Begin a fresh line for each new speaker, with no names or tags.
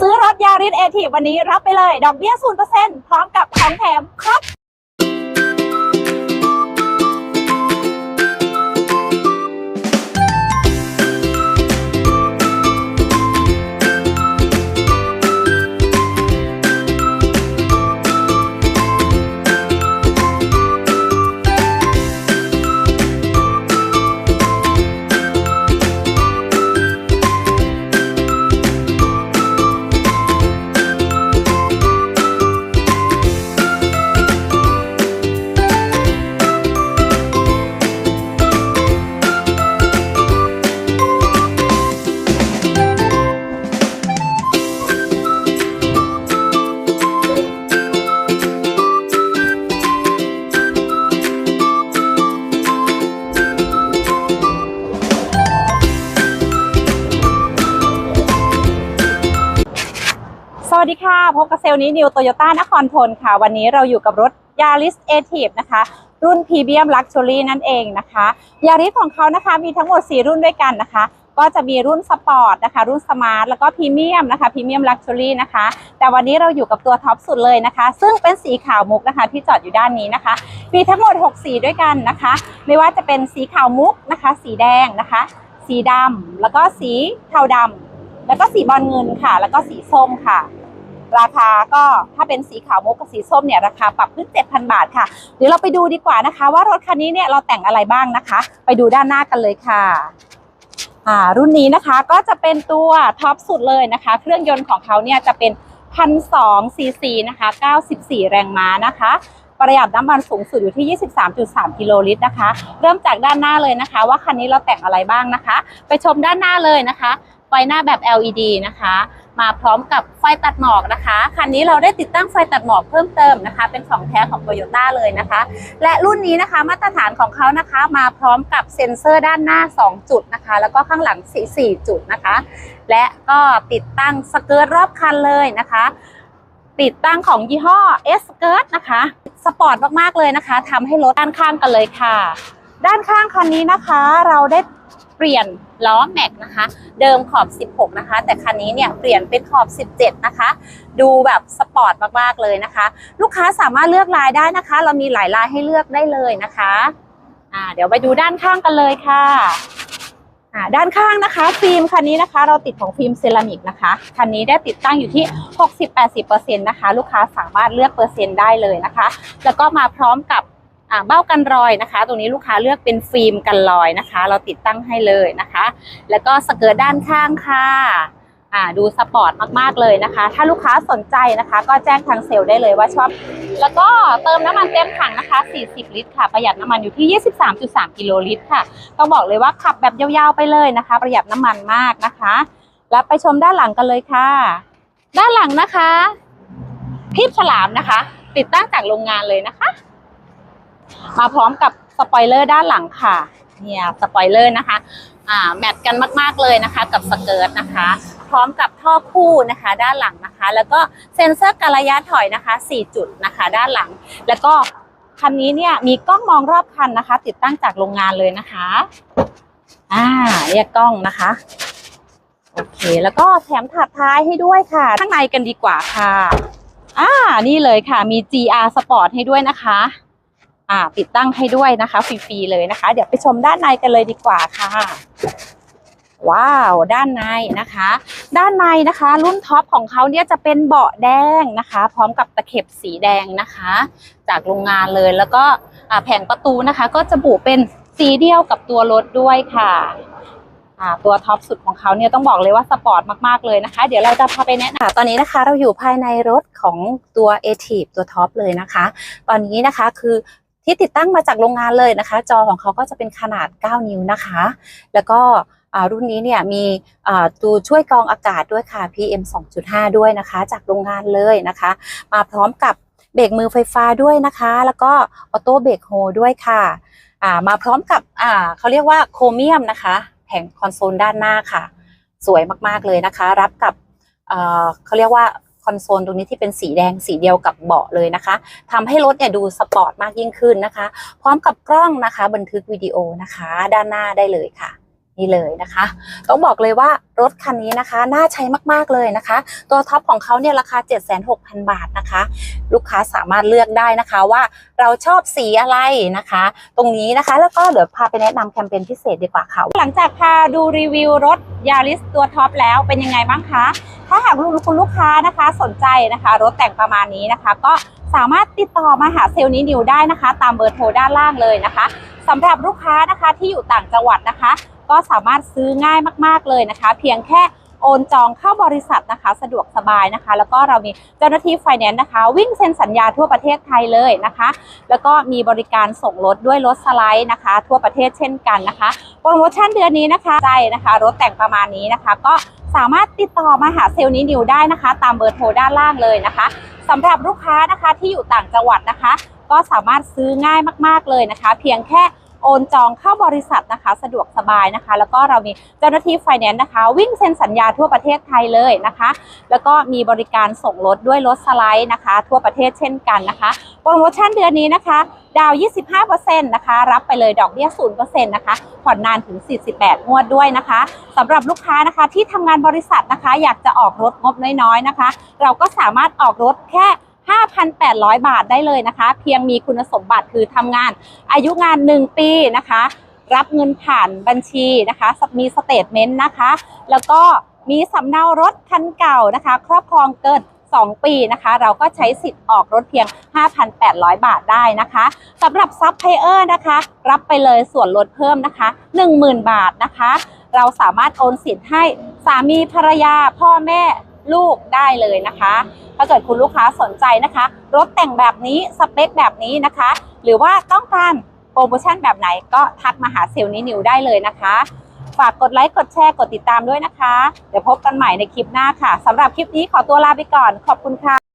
ซื้อรถยาริสเอทีวันนี้รับไปเลย ดอกเบี้ย0%พร้อมกับของแถมครับ ดีค่ะ พบกับเซลล์นี้นิวโตโยต้านครทนค่ะ วันนี้เราอยู่กับรถ Yaris a t i v นะคะ รุ่น Premium Luxury นั่นเองนะคะ Yaris ของเขานะคะมีทั้งหมด 4 รุ่นด้วยกันนะคะ ก็จะมีรุ่นสปอร์ตนะคะ รุ่นสมาร์ทแล้วก็พรีเมียมนะคะพรีเมียมลักชัวรี่นะคะ แต่วันนี้เราอยู่กับตัวท็อปสุดเลยนะคะ ซึ่งเป็นสีขาวมุกนะคะที่จอดอยู่ด้านนี้นะคะ มีทั้งหมด 6 สีด้วยกันนะคะ ไม่ว่าจะเป็นสีขาวมุกนะคะ สีแดงนะคะ สีดำแล้วก็สีเทาดำแล้วก็สีบอลเงินค่ะ แล้วก็สีส้มค่ะ ราคาก็ถ้าเป็นสีขาวมุกกับสีส้มเนี่ยราคาปรับขึ้น7,000 บาทค่ะ เดี๋ยวเราไปดูดีกว่านะคะ ว่ารถคันนี้เนี่ยเราแต่งอะไรบ้างนะคะ ไปดูด้านหน้ากันเลยค่ะรุ่นนี้นะคะก็จะเป็นตัวท็อปสุดเลยนะคะ เครื่องยนต์ของเขาเนี่ยจะเป็น1,200ซีซีนะคะ 94 แรงม้านะคะ ประหยัดน้ำมันสูงสุดอยู่ที่ 23.3 กิโลลิตรนะคะ เริ่มจากด้านหน้าเลยนะคะ ว่าคันนี้เราแต่งอะไรบ้างนะคะ ไปชมด้านหน้าเลยนะคะ ไฟหน้าแบบ LED นะคะ มาพร้อมกับไฟตัดหมอกนะคะ คันนี้เราได้ติดตั้งไฟตัดหมอกเพิ่มเติมนะคะ เป็นของแท้ของ Toyota เลยนะคะ และรุ่นนี้นะคะมาตรฐานของเขานะคะมาพร้อมกับเซ็นเซอร์ด้านหน้า 2 จุดนะคะ แล้วก็ข้างหลัง 4 จุดนะคะ และก็ติดตั้งสเกิร์ตรอบคันเลยนะคะ ติดตั้งของยี่ห้อ S สเกิร์ตนะคะสปอร์ตมากๆเลยนะคะทำให้รถด้านข้างกันเลยค่ะ ด้านข้างคันนี้นะคะ เราได้ เปลี่ยนล้อแม็กนะคะ เดิมขอบ 16 นะคะ แต่คันนี้เนี่ยเปลี่ยนเป็นขอบ 17 นะคะ ดูแบบสปอร์ตมากๆเลยนะคะ ลูกค้าสามารถเลือกลายได้นะคะ เรามีหลายลายให้เลือกได้เลยนะคะอ่าเดี๋ยวไปดูด้านข้างกันเลยค่ะอ่าด้านข้างนะคะ ฟิล์มคันนี้นะคะ เราติดของฟิล์มเซรามิกนะคะคันนี้ได้ติดตั้งอยู่ที่ 60-80%นะคะ ลูกค้าสามารถเลือกเปอร์เซ็นต์ได้เลยนะคะ แล้วก็มาพร้อมกับ เบ้ากันรอยนะคะ ตรงนี้ลูกค้าเลือกเป็นฟิล์มกันรอยนะคะ เราติดตั้งให้เลยนะคะ แล้วก็สเกิร์ตด้านข้างค่ะอ่าดูสปอร์ตมากๆเลยนะคะ ถ้าลูกค้าสนใจนะคะ ก็แจ้งทางเซลล์ได้เลยว่าชอบ แล้วก็เติมน้ำมันเต็มถังนะคะ 40 ลิตรค่ะ ประหยัดน้ำมันอยู่ที่ 23.3 กิโลลิตรค่ะ ต้องบอกเลยว่าขับแบบยาวๆไปเลยนะคะ ประหยัดน้ำมันมากนะคะ แล้วไปชมด้านหลังกันเลยค่ะ ด้านหลังนะคะพีบฉลามนะคะ ติดตั้งจากโรงงานเลยนะคะ มาพร้อมกับสปอยเลอร์ด้านหลังค่ะเนี่ยสปอยเลอร์นะคะอ่าแมทกันมากๆเลยนะคะ กับสเกิร์ตนะคะ พร้อมกับท่อคู่นะคะ ด้านหลังนะคะ แล้วก็เซ็นเซอร์การระยะถอยนะคะ 4 จุดนะคะ ด้านหลัง แล้วก็คันนี้เนี่ยมีกล้องมองรอบคันนะคะ ติดตั้งจากโรงงานเลยนะคะอ่าเรียกกล้องนะคะโอเคแล้วก็แถมถาดท้ายให้ด้วยค่ะ ข้างในกันดีกว่าค่ะอ่านี่เลยค่ะมี GR Sport ให้ด้วยนะคะ อ่าติดตั้งให้ด้วยนะคะฟรีๆเลยนะคะ เดี๋ยวไปชมด้านในกันเลยดีกว่าค่ะ ว้าว ด้านในนะคะ ด้านในนะคะ รุ่นท็อปของเขาเนี่ยจะเป็นเบาะแดงนะคะ พร้อมกับตะเข็บสีแดงนะคะ จากโรงงานเลยแล้วก็แผงประตูนะคะ ก็จะบุเป็นสีเดียวกับตัวรถด้วยค่ะตัวท็อปสุดของเขาเนี่ยต้องบอกเลยว่าสปอร์ตมากๆเลยนะคะ เดี๋ยวเราจะพาไปแนะนำตอนนี้นะคะ เราอยู่ภายในรถของตัว a t i v ตัวท็อปเลยนะคะ ตอนนี้นะคะคือ ที่ติดตั้งมาจากโรงงานเลยนะคะ จอของเขาก็จะเป็นขนาด 9 นิ้วนะคะ แล้วก็รุ่นนี้เนี่ยมีตัวช่วยกรองอากาศด้วยค่ะ PM 2.5 ด้วยนะคะ จากโรงงานเลยนะคะ มาพร้อมกับเบรกมือไฟฟ้าด้วยนะคะ แล้วก็ออโต้เบรกโฮด้วยค่ะมาพร้อมกับเขาเรียกว่าโครเมียมนะคะ แผงคอนโซลด้านหน้าค่ะ สวยมากๆเลยนะคะ รับกับเขาเรียกว่า อนโซลตรงนี้ที่เป็นสีแดงสีเดียวกับเบาะเลยนะคะทำให้รถเนี่ยดูสปอร์ตมากยิ่งขึ้นนะคะ พร้อมกับกล้องนะคะ บันทึกวิดีโอนะคะ ด้านหน้าได้เลยค่ะนี่เลยนะคะ ต้องบอกเลยว่ารถคันนี้นะคะ น่าใช้มากๆเลยนะคะ ตัวท็อปของเขาเนี่ยราคา 76,000บาทนะคะ ลูกค้าสามารถเลือกได้นะคะว่าเราชอบสีอะไรนะคะ ตรงนี้นะคะแล้วก็เดี๋ยวพาไปแนะนำแคมเปญพิเศษดีกว่าค่ะ หลังจากพาดูรีวิวรถยาริสตัวท็อปแล้วเป็นยังไงบ้างคะ ถ้าหากคุณลูกค้านะคะสนใจนะคะ รถแต่งประมาณนี้นะคะ ก็สามารถติดต่อมาหาเซลล์นี้นิวได้นะคะ ตามเบอร์โทรด้านล่างเลยนะคะสำหรับลูกค้านะคะที่อยู่ต่างจังหวัดนะคะ ก็สามารถซื้อง่ายมาก ๆเลยนะคะ เพียงแค่โอนจองเข้าบริษัทนะคะ สะดวกสบายนะคะ แล้วก็เรามีเจ้าหน้าที่ไฟแนนซ์นะคะ วิ่งเซ็นสัญญาทั่วประเทศไทยเลยนะคะ แล้วก็มีบริการส่งรถด้วยรถสไลด์นะคะ ทั่วประเทศเช่นกันนะคะโปรโมชั่นเดือนนี้นะคะใจนะคะ รถแต่งประมาณนี้นะคะ ก็ สามารถติดต่อมาหาเซลล์นี้นิวได้นะคะ ตามเบอร์โทรด้านล่างเลยนะคะสำหรับลูกค้านะคะที่อยู่ต่างจังหวัดนะคะ ก็สามารถซื้อง่ายมาก ๆเลยนะคะ เพียงแค่ โอนจองเข้าบริษัทนะคะ สะดวกสบายนะคะ แล้วก็เรามีเจ้าหน้าที่ไฟแนนซ์นะคะ วิ่งเซ็นสัญญาทั่วประเทศไทยเลยนะคะ แล้วก็มีบริการส่งรถด้วยรถสไลด์นะคะ ทั่วประเทศเช่นกันนะคะโปรโมชั่นเดือนนี้นะคะ ดาว 25%นะคะ รับไปเลยดอกเบี้ย 0%นะคะผ่อนนานถึง 48 งวดด้วยนะคะสำหรับลูกค้านะคะที่ทำงานบริษัทนะคะ อยากจะออกรถงบน้อยๆนะคะ เราก็สามารถออกรถแค่ 5,800 บาทได้เลยนะคะ เพียงมีคุณสมบัติคือทำงานอายุงาน 1 ปีนะคะ รับเงินผ่านบัญชีนะคะ มีสเตทเมนต์นะคะ แล้วก็มีสำเนารถคันเก่านะคะ ครอบครองเกิน2 ปีนะคะ เราก็ใช้สิทธิ์ออกรถเพียง 5,800 บาทได้นะคะสำหรับซับไพเออร์นะคะ รับไปเลยส่วนลดเพิ่มนะคะ 10,000 บาทนะคะ เราสามารถโอนสิทธิ์ให้สามีภรรยาพ่อแม่ ลูกได้เลยนะคะ ถ้าเกิดคุณลูกค้าสนใจนะคะ รถแต่งแบบนี้สเปคแบบนี้นะคะ หรือว่าต้องการโปรโมชั่นแบบไหนก็ทักมาหาเซลล์นี้นิวได้เลยนะคะ ฝากกดไลค์กดแชร์กดติดตามด้วยนะคะ เดี๋ยวพบกันใหม่ในคลิปหน้าค่ะสำหรับคลิปนี้ขอตัวลาไปก่อนขอบคุณค่ะ